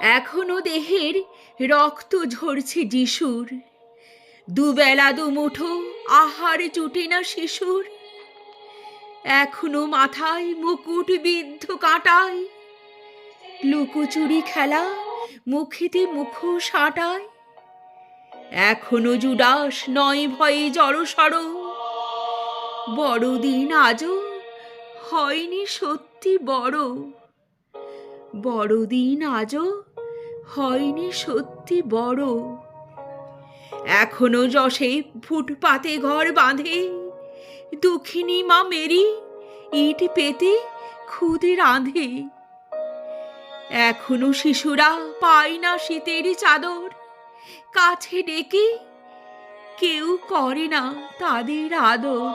এখনও দেহের রক্ত ঝরছে যিশুর। দুবেলা দুমুঠো আহার জুটে না শিশুর। এখনও মাথায় মুকুট বিদ্ধ কাটায়। লুকোচুরি খেলা মুখেতে মুখ সাটায় এখনও জুডাস নয় ভয়ে জড়সড়। বড়দিন আজও হয়নি সত্যি বড়। বড়দিন আজও হয়নি সত্যি বড়। এখনও যশে ফুটপাতে ঘর বাঁধে, দুঃখিনী মা মেরি ইট পেতে খুদে রাঁধে। এখনও শিশুরা পায় না শীতের চাদর, কাছে ডেকে কেউ করে না তাদের আদর।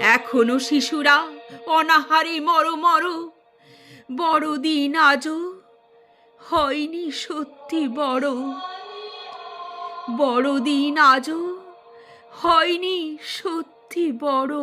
এখনও শিশুরা অনাহারে মর মর, বড়দিন আজও হয়নি সত্যি বড়। বড়দিন আজও হয়নি সত্যি বড়।